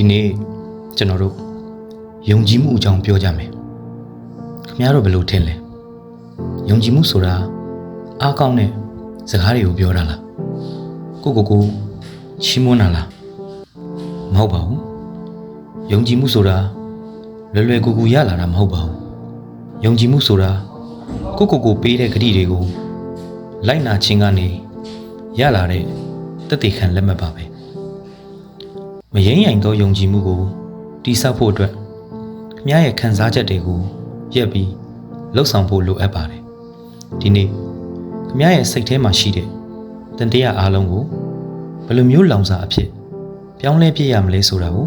ဒီနေ့ကျွန်တော်တို့ယုံကြည်မှုအကြောင်းပြောကြမယ်ခင်ဗျားတို့ဘယ်လိုထင်လဲယုံကြည်မှုဆိုတာအားကောင်းတဲ့စကားတွေကိုပြောတာလားကိုကိုကိုချီးမွမ်းတာလားမဟုတ်ပါဘူးယုံကြည်မှုဆိုတာလွယ်လွယ်ကူကူရလာတာမဟုတ်ပါဘူးယုံကြည်မှုဆိုတာကိုကိုကိုပေးတဲ့ဂတိတွေကိုလိုက်နာခြင်းကနေရလာတဲ့တက်တည်ခံလက်မှတ်ပါပဲ မရင်းရိုင်သောယုံကြည်မှုကိုတိဆောက်ဖို့အတွက်ခမည်းရဲ့ခံစားချက်တွေကိုရက်ပြီးလှုပ်ဆောင်ဖို့လိုအပ်ပါတယ်ဒီနေ့ခမည်းရဲ့စိတ်ထဲမှာရှိတဲ့တန်တရားအားလုံးကိုဘယ်လိုမျိုးလောင်စာအဖြစ်ပြောင်းလဲပြည့်ရမလဲဆိုတာကို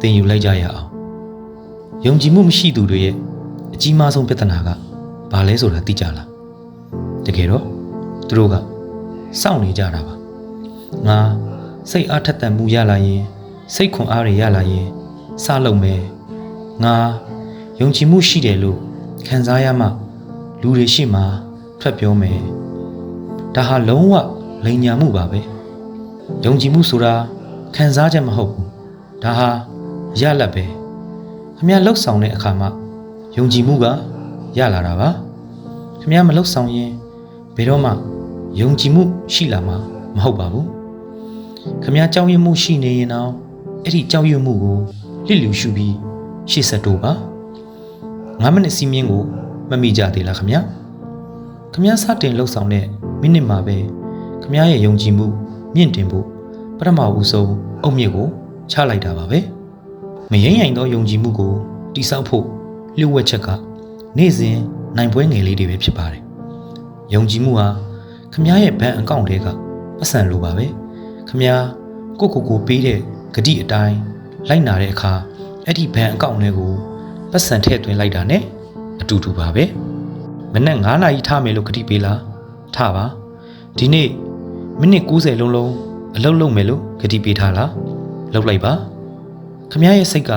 သင်ယူလိုက်ကြရအောင်ယုံကြည်မှုမရှိသူတွေရဲ့အကြီးမားဆုံးပြဿနာကဘာလဲဆိုတာသိကြလားတကယ်တော့သူတို့ကစောင့်နေကြတာပါငါစိတ်အားထက်သန်မှုရလာရင် စိတ်ခွန်အားတွေရလာရင်စလုပ်မယ်ငါယုံကြည်မှုရှိတယ်လို့ခံစားရမှလူတွေရှိမှထွက်ပြောမယ်ဒါဟာလုံးဝလိန်ညာမှုပါပဲယုံကြည်မှုဆိုတာခံစားချက်မဟုတ်ဘူးဒါဟာရလတ်ပဲခမရလှုပ်ဆောင်တဲ့အခါမှာယုံကြည်မှုကရလာတာပါခမရမလှုပ်ဆောင်ရင်ဘယ်တော့မှယုံကြည်မှုရှိလာမှာမဟုတ်ပါဘူးခမရကြောက်ရွံ့မှုရှိနေရင်တော့ အဲ့ဒီကြောက်ရွံ့မှုကိုလစ်လျူရှုပြီးရှေ့ဆက်တိုးပါ9မိနစ်စီးမြင့်ကိုမမိကြသေးလားခမညာခမညာစတင်လှုပ်ဆောင်တဲ့မိနစ်မှာပဲခမညာရဲ့ယုံကြည်မှုမြင့်တင်ဖို့ပထမဦးဆုံးအုတ်မြစ်ကိုချလိုက်တာပါပဲမရင်ရင်သောယုံကြည်မှုကိုတိဆောက်ဖို့လျှို့ဝှက်ချက်ကနေ့စဉ်နိုင်ပွဲငယ်လေးတွေပဲဖြစ်ပါတယ်ယုံကြည်မှုဟာခမညာရဲ့ဘဏ်အကောင့်တွေကပတ်စံလိုပါပဲခမညာကိုကိုကိုပေးတဲ့ ဂတိအတိုင်းလိုက်နာတဲ့အခါအဲ့ဒီဘဏ်အကောင့်တွေကိုပတ်စံထည့်သွင်းလိုက်တာ ਨੇ အတူတူပါပဲမနက်9နာရီထားမယ်လို့ဂတိပေးလားထားပါဒီနေ့မိနစ်90လုံးလုံးအလုပ်လုပ်မယ်လို့ဂတိပေးထားလားလုပ်လိုက်ပါခမရဲ့စိတ်က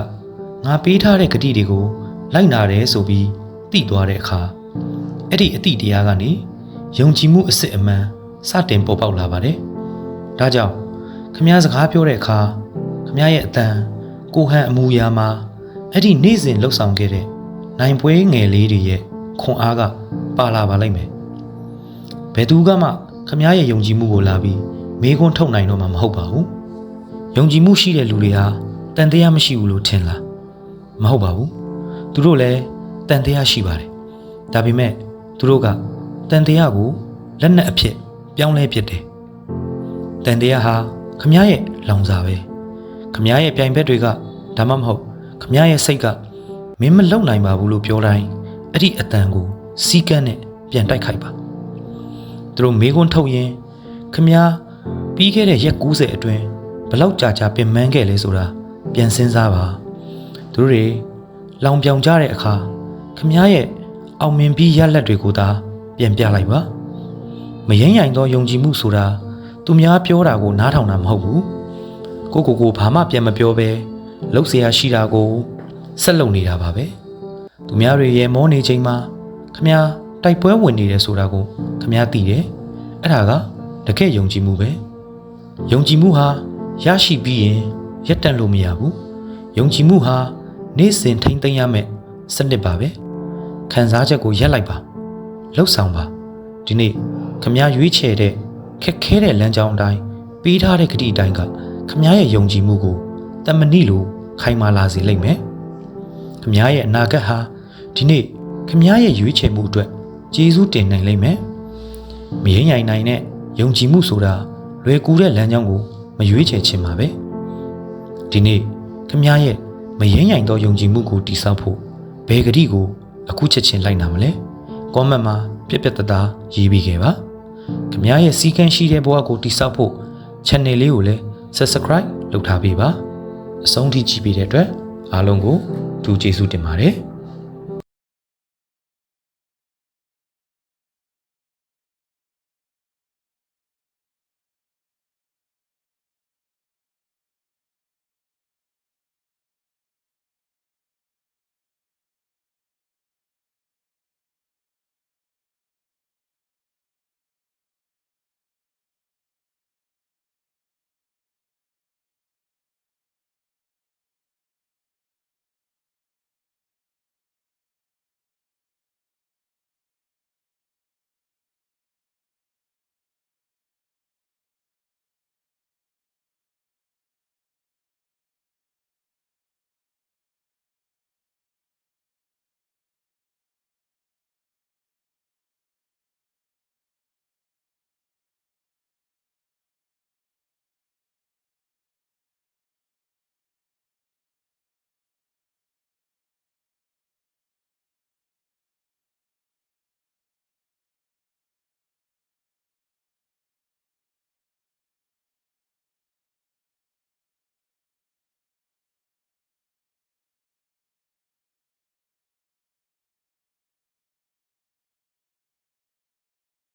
ငါပေးထားတဲ့ဂတိတွေကိုလိုက်နာတယ်ဆိုပြီးသိသွားတဲ့အခါအဲ့ဒီအတိတရားကနေယုံကြည်မှုအစစ်အမှန်စတင်ပေါ်ပေါက်လာပါတယ်ဒါကြောင့်ခမည်းစကားပြောတဲ့အခါခ မည်းရဲ့အတန်ကိုဟန်အမူအရာမှာအဲ့ဒီနေ့စဉ်လှုပ်ဆောင်ခဲ့တဲ့နိုင်ပွဲငယ်လေးတွေရဲ့ခွန်အားကပါလာပါလိမ့်မယ်ဘယ်သူကမှခမည်းရဲ့ယုံကြည်မှုကိုလာပြီးမေးခွန်းထုတ်နိုင်တော့မှာမဟုတ်ပါဘူးယုံကြည်မှုရှိတဲ့လူတွေဟာတန်တရားမရှိဘူးလို့ထင်လားမဟုတ်ပါဘူးသူတို့လည်းတန်တရားရှိပါတယ်ဒါပေမဲ့သူတို့ကတန်တရားကိုလက်နက်အဖြစ်ပြောင်းလဲပစ်တယ်တန်တရားဟာခမည်းရဲ့လောင်စာပဲ ခမည်းရဲ့ပြိုင်ဘက်တွေကဒါမှမဟုတ်ခမည်းရဲ့စိတ်ကမင်းမလုံနိုင်ပါဘူးလို့ပြောတိုင်းအဲ့ဒီအတန်ကိုစီးကန်းနဲ့ပြန်တိုက်ခိုက်ပါသူတို့မေးခွန်းထုတ်ရင်ခမည်းပြီးခဲ့တဲ့ရက်90အတွင်းဘလောက်ကြာကြာပင်ပန်းခဲ့လဲဆိုတာပြန်စဉ်းစားပါသူတို့တွေလောင်ပြောင်ကြတဲ့အခါခမည်းရဲ့အောင်မြင်ပြီးရလက်တွေကိုသာပြန်ပြလိုက်ပါမရင်ရင်သောယုံကြည်မှုဆိုတာသူများပြောတာကိုနားထောင်တာမဟုတ်ဘူး ကိုကိုကိုဘာမှပြန်မပြောဘဲလှုပ်เสียရရှိတာကိုဆက်လုပ်နေတာပါပဲသူများတွေရဲ့မောနေချိန်မှာခမည်းတိုက်ပွဲဝင်နေတယ်ဆိုတာကိုခမည်းသိတယ်အဲ့ဒါကတကယ်ယုံကြည်မှုပဲယုံကြည်မှုဟာရရှိပြီးရင်ရက်တန့်လို့မရဘူးယုံကြည်မှုဟာနေ့စဉ်ထိမ့်သိမ်းရမယ်စနစ်ပါပဲခံစားချက်ကိုရက်လိုက်ပါလှုပ်ဆောင်ပါဒီနေ့ခမည်းရွေးချယ်တဲ့ခက်ခဲတဲ့လမ်းကြောင်းအတိုင်းပေးထားတဲ့ဂတိအတိုင်းက ခမည်းရဲ့ယုံကြည်မှုကိုတမဏိလိုခိုင်မာလာစေလိမ့်မယ်ခမည်းရဲ့အနာဂတ်ဟာဒီနေ့ခမည်းရဲ့ရွေးချယ်မှုအတွက်ကျေးဇူးတင်နိုင်လိမ့်မယ်မရင်ရိုင်နိုင်တဲ့ယုံကြည်မှုဆိုတာလွယ်ကူတဲ့လမ်းကြောင်းကိုမရွေးချယ်ခြင်းပါပဲဒီနေ့ခမည်းရဲ့မရင်ရိုင်သောယုံကြည်မှုကိုတည်ဆောက်ဖို့ဘယ်ဂတိကိုအခုချက်ချင်းလိုက်နာမလဲကွန်မန့်မှာပြက်ပြက်တသားရေးပြီးခဲ့ပါခမရဲ့စီကန်းရှိတဲ့ဘဝကိုတိစောက်ဖို့ channel လေးကိုလည်း subscribe လုပ်ထားပေးပါအဆုံးထိကြည့်ပေးတဲ့အတွက်အားလုံးကိုဒူကျေးဇူးတင်ပါတယ်